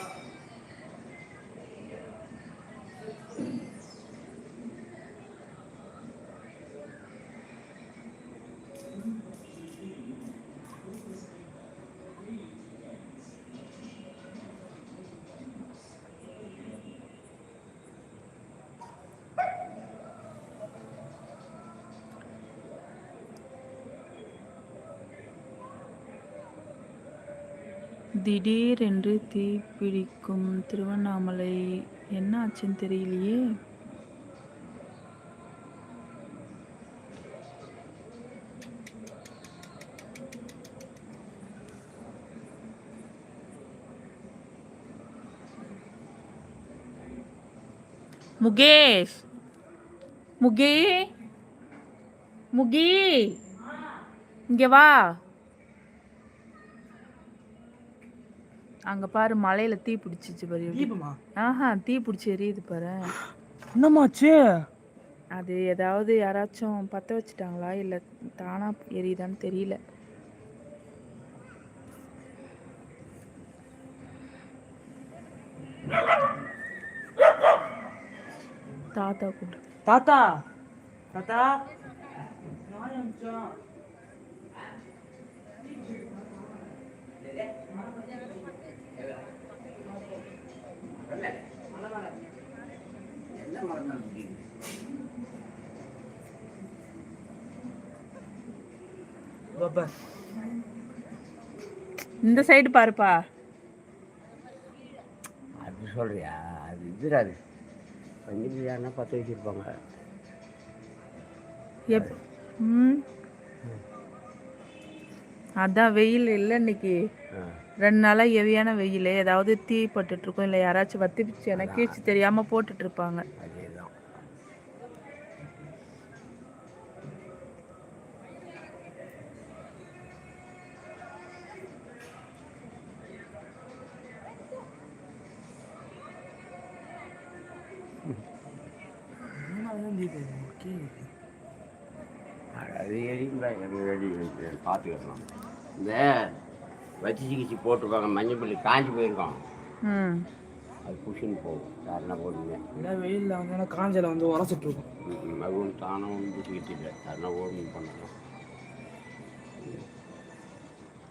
있다. திடீரென்று தீப்பிடிக்கும் திருவண்ணாமலை. என்ன ஆச்சுன்னு தெரியலையே. முகேஷ் முகே முகி இங்க வா. அங்க பாரு மலையில தீ பிடிச்சிச்சு பாரு. தீபமா? ஆஹா தீ பிடிச்சி எரியுது பாரு. என்னமாச்சு? அது ஏதாவது யாராச்சும் பத்த வச்சுட்டாங்களா? இல்ல தானா எரியுதான்னு தெரியல. தாத்தா கூட தாத்தா? தாத்தா? இந்த சைடு பாருப்பா. அது சொல்றியா? அது இதுடாது பஞ்சு பிரியாணி பற்ற வச்சுருப்பாங்க. எப் ம். அதான் வெயில் இல்லை இன்னைக்கு. ரெண்டு நாளா ஹெவியான வெயில் ஏதாவது தீ பட்டுட்டு இல்லை யாராச்சும் வத்தி பிச்சு எனக்கு கீழ்ச்சி தெரியாம போட்டுட்டு இருப்பாங்க அது எரியுங்களா பார்த்துக்கலாம் இந்த வச்சு சிகிச்சை போட்டிருக்காங்க. மஞ்சள் பள்ளி காஞ்சி போயிருக்கோம் ம். அது புஷின்னு போகும். யாருன்னா போடுங்க இல்லை வெயிலில் வந்து காஞ்சல வந்து உரசிட்டு இருக்கும். அது ஒன்று தானே ஒன்று சிகிச்சை இல்லை ஓடும் பண்ணலாம்